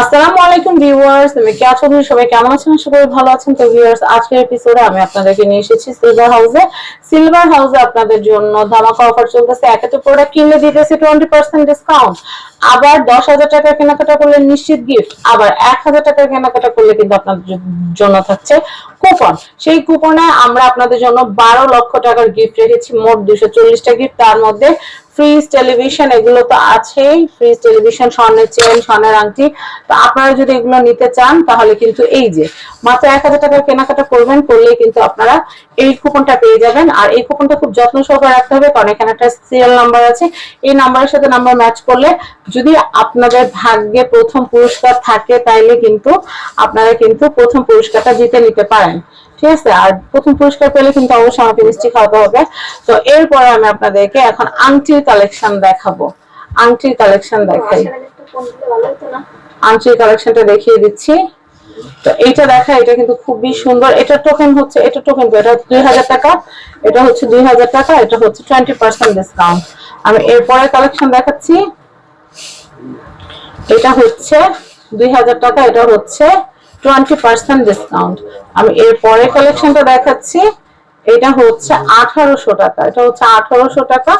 আসসালামু আলাইকুম ভিউয়ার্স, আমি কে আছো? সবাই কেমন আছেন? করি ভালো আছেন। তো ভিউয়ার্স, আজকের এপিসোডে আমি আপনাদেরকে নিয়ে এসেছি সিলভার হাউসে সিলভার হাউসে আপনাদের জন্য ধামাকা অফার চলতেছে। এক একটা প্রোডাক্ট কিনলে দিতেছে টোয়েন্টি পার্সেন্ট ডিসকাউন্ট আবার দশ হাজার টাকা কেনাকাটা করলে নিশ্চিত গিফট আবার এক হাজার টাকা কেনাকাটা করলে কিন্তু আপনাদের জন্য থাকছে কুপন সেই কুপনে আমরা আপনাদের জন্য বারো লক্ষ টাকার গিফট রেখেছি। মোট দুশো চল্লিশটা গিফট তার মধ্যে ফ্রিজ টেলিভিশন এগুলো তো আছেই। ফ্রিজ টেলিভিশন স্বর্ণের চেন স্বর্ণের আংটি। তো আপনারা যদি এগুলো নিতে চান, তাহলে কিন্তু এই যে, মাত্র এক হাজার টাকার কেনাকাটা করবেন, করলেই কিন্তু আপনারা এই কুপনটা পেয়ে যাবেন। আর এই কুপনটা খুব যত্ন সহকারে রাখতে হবে, কারণ এখানে একটা সিরিয়াল নাম্বার আছে। এই নাম্বারের সাথে নাম্বার ম্যাচ করলে যদি আপনাদের ভাগ্যে প্রথম পুরস্কার থাকে, তাইলে কিন্তু আপনারা কিন্তু প্রথম পুরস্কারটা জিতে নিতে পারেন। ঠিক আছে? আর প্রথম পুরস্কার পেলে কিন্তু অবশ্যই আমাকে মিষ্টি খাওয়াতে হবে। তো এরপরে আমি আপনাদেরকে এখন আংটির কালেকশন দেখাবো। আংটির কালেকশন দেখাই। আংটির কালেকশনটা দেখিয়ে দিচ্ছি। তো এইটা দেখা, এটা কিন্তু খুবই সুন্দর। এটা টোকেন হচ্ছে, এটা টোকেন এটা দুই হাজার টাকা। এটা হচ্ছে দুই হাজার টাকা, এটা হচ্ছে টোয়েন্টি পার্সেন্ট ডিসকাউন্ট আমি এরপরে কালেকশন দেখাচ্ছি। এটা হচ্ছে দুই হাজার টাকা, এটা হচ্ছে টোয়েন্টি পার্সেন্ট ডিসকাউন্ট আমি এর পরে কালেকশনটা দেখাচ্ছি, এটা হচ্ছে আঠারোশো টাকা, এটা হচ্ছে আঠারোশো টাকা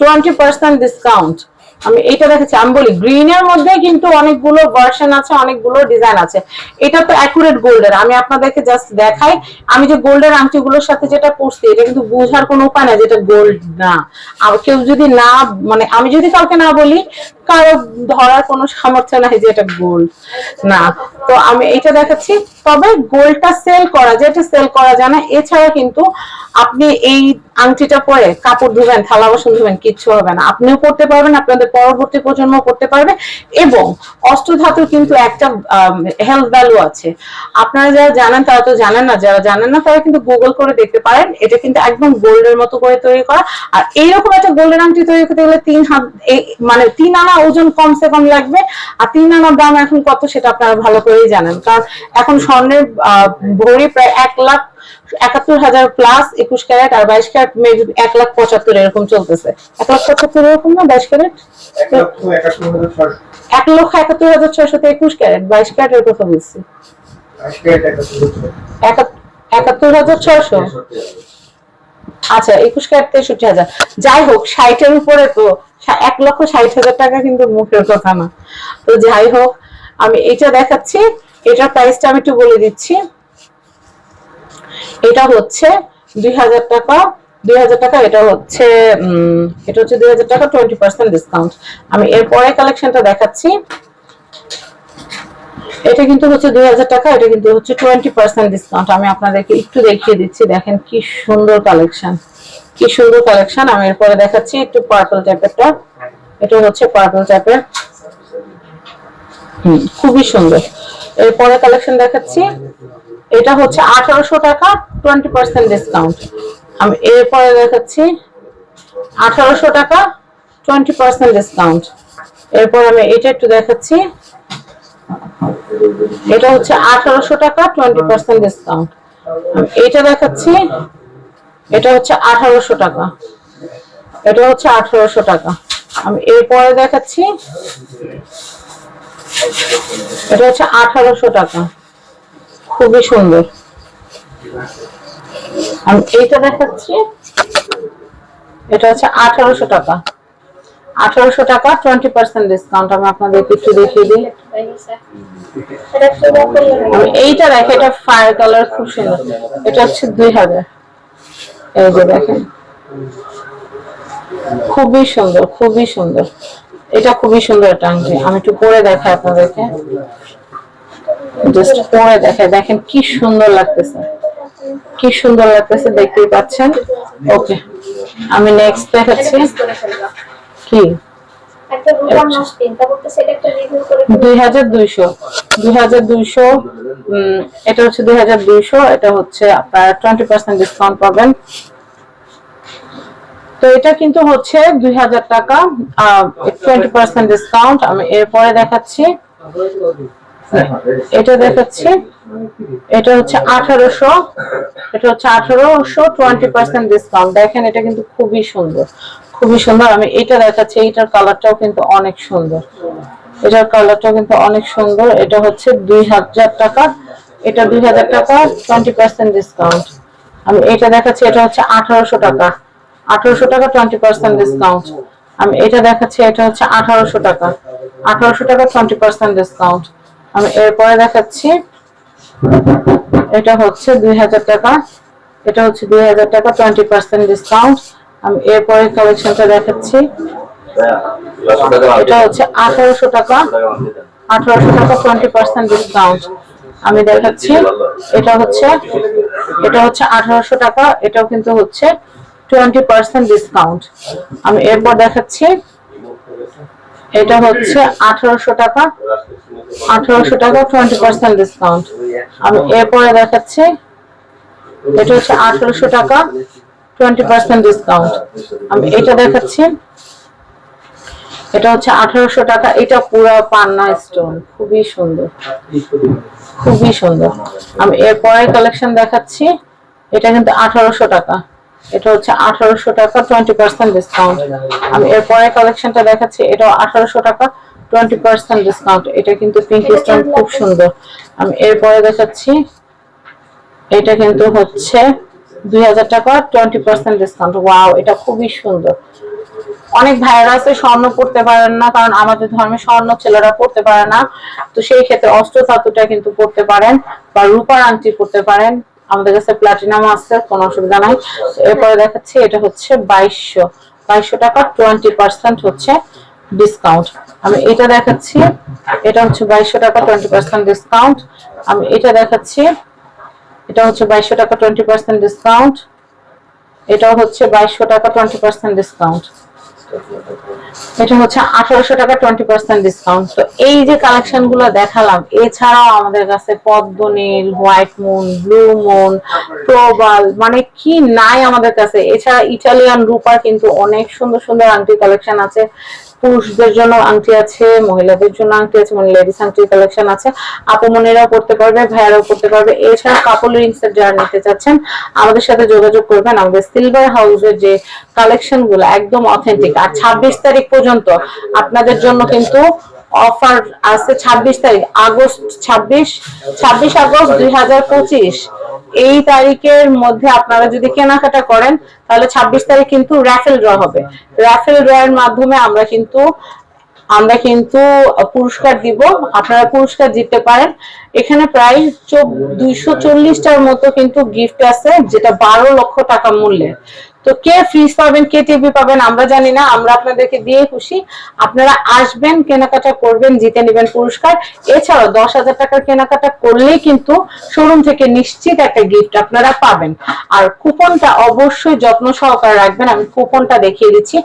টোয়েন্টি পার্সেন্ট ডিসকাউন্ট আমি এটা দেখেছি আমি বলি গ্রিন এর মধ্যে কিন্তু অনেকগুলো ভার্সন আছে, অনেকগুলো ডিজাইন আছে। এটা তো অ্যাকুরেট গোল্ডের আমি আপনাদেরকে জাস্ট দেখাই, আমি যে গোল্ডের আংটিগুলোর সাথে যেটা পরছি, এটা কিন্তু বোঝার কোনো উপায় না যেটা গোল্ড না। কেউ যদি না মানে আমি যদি কাউকে না বলি কারও ধরার কোনো সামর্থ্য নাই যে এটা গোল্ড না, তো আমি এটা দেখাচ্ছি। তবে গোল্ডটা সেল করা যেটা সেল করা যায় না এছাড়া কিন্তু আপনি এই আংটিটা পরে কাপড় ধুবেন, থালা বাসন ধুবেন, কিচ্ছু হবে না। আপনিও পড়তে পারবেন, আপনাদের পরবর্তী প্রজন্ম পড়তে পারবে। এবং অষ্টধাতুর কিন্তু একটা হেলথ ভ্যালু আছে। আপনারা যারা জানেন, তারা তো জানেন না, যারা জানেন না, তারা কিন্তু গুগল করে দেখতে পারেন। এটা কিন্তু একদম গোল্ডের মতো করে তৈরি করা। আর এইরকম একটা গোল্ডের আংটি তৈরি করতে গেলে তিন হাত মানে তিন আনা ওজন কমসে কম লাগবে। আর তিন আনার দাম এখন কত সেটা আপনারা ভালো করেই জানেন। কারণ এখন স্বর্ণের ভরি প্রায় এক লাখ একাত্তর হাজার প্লাস একুশ ক্যারেট আর বাইশ ক্যারেট এক লাখ পঁচাত্তর এরকম চলতেছে। এক লাখ পঁচাত্তর এরকম না বাইশ ক্যারেট? এক লক্ষ একাত্তর হাজার ছয়শত একুশ ক্যারেট বাইশ ক্যারেটের কথা বলছি। একাত্তর হাজার ছয়শো। আচ্ছা একুশ ক্যারেট তেষট্টি হাজার। যাই হোক ষাটের উপরে তো এক লক্ষ ষাট হাজার টাকা কিন্তু মুখের কথা না। তো যাই হোক, আমি এটা দেখাচ্ছি। এটার প্রাইসটা আমি একটু বলে দিচ্ছি। এটা হচ্ছে দুই হাজার টাকা। দুই হাজার টাকা, এটা হচ্ছে এটা হচ্ছে দুই হাজার টাকা টোয়েন্টি পার্সেন্ট ডিসকাউন্ট আমি এরপরে কালেকশনটা দেখাচ্ছি। এটা কিন্তু হচ্ছে দুই হাজার টাকা, এটা কিন্তু হচ্ছে টোয়েন্টি পার্সেন্ট ডিসকাউন্ট আমি আপনাদেরকে একটু দেখিয়ে দিচ্ছি। দেখেন কি সুন্দর কালেকশন কি সুন্দর কালেকশন আমি এরপরে দেখাচ্ছি একটু পার্পল টাইপেরটা এটা হচ্ছে পার্পল টাইপের হুম, খুবই সুন্দর। এরপরে কালেকশন দেখাচ্ছি। এটা হচ্ছে আঠারোশো টাকা টোয়েন্টি পার্সেন্ট ডিসকাউন্ট আমি এরপরে দেখাচ্ছি, আঠারোশো টাকা টোয়েন্টি পার্সেন্ট ডিসকাউন্ট এরপর আমি এটা একটু দেখাচ্ছি। এটা হচ্ছে আঠারোশো টাকা টোয়েন্টি পার্সেন্ট ডিসকাউন্ট এটা দেখাচ্ছি। এটা হচ্ছে আঠারোশো টাকা। এটা হচ্ছে আঠারোশো টাকা। আমি এরপরে দেখাচ্ছি। এটা হচ্ছে আঠারোশো টাকা। খুবই সুন্দর। আমি এইটা দেখাচ্ছি। এটা হচ্ছে আঠারোশো টাকা। আঠারোশো টাকা টোয়েন্টি পার্সেন্ট ডিসকাউন্ট আমি আপনাদেরকে একটু দেখিয়ে দিই। এইটা দেখে, এটা ফায়ার কালার খুব সুন্দর। এটা হচ্ছে দুই হাজার। এই যে দেখেন। খুবই সুন্দর খুবই সুন্দর। এটা খুবই সুন্দর একটা আংটি। আমি একটু পরে দেখাই আপনাদেরকে। জাস্ট পরে দেখাই। দেখেন কি সুন্দর লাগতেছে। কি সুন্দর লাগতেছে দেখতেই পাচ্ছেন? ওকে আমি নেক্সট দেখাচ্ছি। কি? একটা তো একটা রিভিউ করে এটা হচ্ছে এটা হচ্ছে আপনার ডিসকাউন্ট পাবেন। তো এটা কিন্তু হচ্ছে টাকা ডিসকাউন্ট আমি এরপরে দেখাচ্ছি। এটা দেখাচ্ছি। এটা হচ্ছে আঠারোশো। এটা হচ্ছে আঠারোশো টোয়েন্টি পার্সেন্ট ডিসকাউন্ট দেখেন এটা কিন্তু খুবই সুন্দর। খুবই সুন্দর। আমি এটা দেখাচ্ছি এইটার কালারটাও কিন্তু অনেক সুন্দর। এটার কালারটাও কিন্তু অনেক সুন্দর। এটা হচ্ছে দুই হাজার টাকা। এটা দুই হাজার টাকা টোয়েন্টি পার্সেন্ট ডিসকাউন্ট আমি এটা দেখাচ্ছি, এটা হচ্ছে আঠারোশো টাকা। আঠারোশো টাকা টোয়েন্টি পার্সেন্ট ডিসকাউন্ট আমি এটা দেখাচ্ছি, এটা হচ্ছে আঠারোশো টাকা। আঠারোশো টাকা টোয়েন্টি পার্সেন্ট ডিসকাউন্ট আমি এরপরে দেখাচ্ছি, এটা হচ্ছে দুই হাজার টাকা। এটা হচ্ছে দুই হাজার টাকা টোয়েন্টি পার্সেন্ট ডিসকাউন্ট আমি এরপরে কালেকশনটা দেখাচ্ছি। এটা হচ্ছে আঠারোশো টাকা। আঠারোশো টাকা টোয়েন্টি পার্সেন্ট ডিসকাউন্ট আমি দেখাচ্ছি। এটা হচ্ছে এটা হচ্ছে আঠারোশো টাকা। এটাও কিন্তু হচ্ছে টোয়েন্টি পার্সেন্ট ডিসকাউন্ট আমি এরপর দেখাচ্ছি। এটা হচ্ছে আঠারোশো টাকা। আঠারোশো টাকা টোয়েন্টি পার্সেন্ট ডিসকাউন্ট আমি এরপরে দেখাচ্ছি। এটা হচ্ছে আঠারোশো টাকা। টোয়েন্টি পার্সেন্ট ডিসকাউন্ট আমি এটা দেখাচ্ছি। এটা হচ্ছে আঠারোশো টাকা। এটা পুরো পান্না স্টোন খুবই সুন্দর। খুবই সুন্দর। আমি এরপরে কালেকশন দেখাচ্ছি। এটা কিন্তু আঠারোশো টাকা। এটা হচ্ছে আঠারোশো টাকা টোয়েন্টি পার্সেন্ট ডিসকাউন্ট আমি এরপরে কালেকশনটা দেখাচ্ছি। এটাও আঠারোশো টাকা টোয়েন্টি পার্সেন্ট ডিসকাউন্ট এটা কিন্তু পিঙ্ক স্টোন খুব সুন্দর। আমি এরপরে দেখাচ্ছি। এটা কিন্তু হচ্ছে দুই হাজার টাকা টোয়েন্টি পার্সেন্ট ডিসকাউন্ট ওয়াও এটা খুবই সুন্দর। অনেক ভাইয়েরা আছে, স্বর্ণ পড়তে পারেন না, কারণ আমাদের ধর্মে স্বর্ণ ছেলেরা পড়তে পারে না। তো সেই ক্ষেত্রে অস্ত্র ধাতুটা কিন্তু পড়তে পারেন বা রূপার আংটি পড়তে পারেন। আমাদের কাছে প্লাটিনাম আছে, কোনো অসুবিধা নাই। এরপরে দেখাচ্ছি, এটা হচ্ছে বাইশশো। বাইশশো টাকা টোয়েন্টি পার্সেন্ট হচ্ছে ডিসকাউন্ট আমি এটা দেখাচ্ছি, এটা হচ্ছে বাইশশো টাকা টোয়েন্টি পার্সেন্ট ডিসকাউন্ট আমি এটা দেখাচ্ছি এটা হচ্ছে বাইশশো টাকা টোয়েন্টি পার্সেন্ট ডিসকাউন্ট এটাও হচ্ছে বাইশশো টাকা টোয়েন্টি পার্সেন্ট ডিসকাউন্ট এটা হচ্ছে আঠারোশো টাকা টোয়েন্টি পার্সেন্ট ডিসকাউন্ট তো এই যে কালেকশনগুলো দেখালাম, এছাড়াও আমাদের কাছে পদ্ম নীল হোয়াইট মুন ব্লু মুন প্রবাল মানে কি নাই আমাদের কাছে। এছাড়া ইটালিয়ান রূপার কিন্তু অনেক সুন্দর সুন্দর আংটি কালেকশন আছে। পুরুষদের জন্য আংটি আছে, মহিলাদের জন্য আংটি আছে মানে লেডিস আংটি কালেকশন আছে। আপু মনেরাও পড়তে পারবে, ভাইয়ারাও পড়তে পারবে। এছাড়া কাপল রিংস এর যারা নিতে চাচ্ছেন, আমাদের সাথে যোগাযোগ করবেন। আমাদের সিলভার হাউসের যে কালেকশনগুলো একদম অথেন্টিক আর ছাব্বিশ তারিখ পর্যন্ত আপনাদের জন্য কিন্তু অফার আছে ছাব্বিশ তারিখ, আগস্ট ছাব্বিশ ছাব্বিশ আগস্ট দুই হাজার পঁচিশ। এই তারিখের মধ্যে আপনারা যদি কেনাকাটা করেন, তাহলে ছাব্বিশ তারিখ কিন্তু র্যাফেল ড্র হবে। র্যাফেল ড্র এর মাধ্যমে আমরা কিন্তু আমরা কিন্তু পুরস্কার দিব। আপনারা পুরস্কার জিততে পারেন। এখানে প্রায় দুইশো চল্লিশটার মতো কিন্তু গিফট আছে, যেটা বারো লক্ষ টাকা মূল্যের। তো কে ফ্রিজ পাবেন কে টিভি পাবেন আমরা জানি না, আমরা আপনাদেরকে দিয়ে খুশি। আপনারা আসবেন, কেনাকাটা করবেন, জিতে নেবেন পুরস্কার। এছাড়াও দশ হাজার টাকার কেনাকাটা করলেই কিন্তু শোরুম থেকে নিশ্চিত একটা গিফট আপনারা পাবেন। আর কুপনটা অবশ্যই যত্ন সহকারে রাখবেন, আমি কুপনটা দেখিয়ে দিচ্ছি।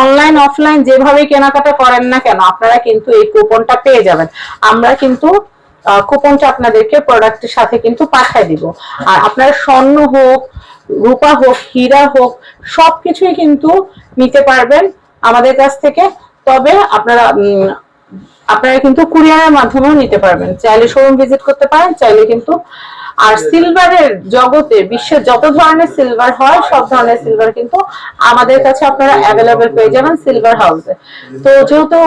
অনলাইন অফলাইন যেভাবে কেনাকাটা করেন না কেন, আপনারা কিন্তু এই কুপনটা পেয়ে যাবেন। আমরা কিন্তু কুপনটা আপনাদেরকে প্রোডাক্টের সাথে কিন্তু পাঠিয়ে দিব। আর আপনারা স্বর্ণ হোক রূপা হোক, হীরা হোক, সবকিছুই কিন্তু নিতে পারবেন আমাদের কাছ থেকে। তবে আপনারা আপনারা কিন্তু কুরিয়ারের মাধ্যমেও নিতে পারবেন। চাইলে শোরুম ভিজিট করতে পারেন, চাইলে কিন্তু আর সিলভারের জগতে বিশ্বের যত ধরনের সিলভার হয়, সব ধরনের সিলভার কিন্তু আমাদের কাছে আপনারা অ্যাভেলেবেল পেয়ে যাবেন সিলভার হাউসে তো যেহেতু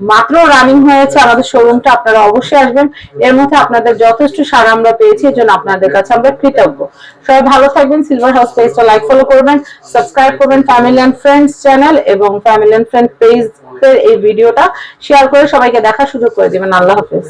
মাত্র রানিং হয়েছে আমাদের শোরুমটা আপনারা অবশ্যই আসবেন। এর মধ্যে আপনাদের যথেষ্ট সার আমরা পেয়েছি এর জন্য আপনাদের কাছে আমরা কৃতজ্ঞ। সবাই ভালো থাকবেন সিলভার হাউস পেজটা লাইক ফলো করবেন সাবস্ক্রাইব করবেন ফ্যামিলি অ্যান্ড ফ্রেন্ডস চ্যানেল এবং ফ্যামিলি অ্যান্ড ফ্রেন্ড পেজ এই ভিডিওটা শেয়ার করে সবাইকে দেখার সুযোগ করে দিবেন। আল্লাহ হাফেজ।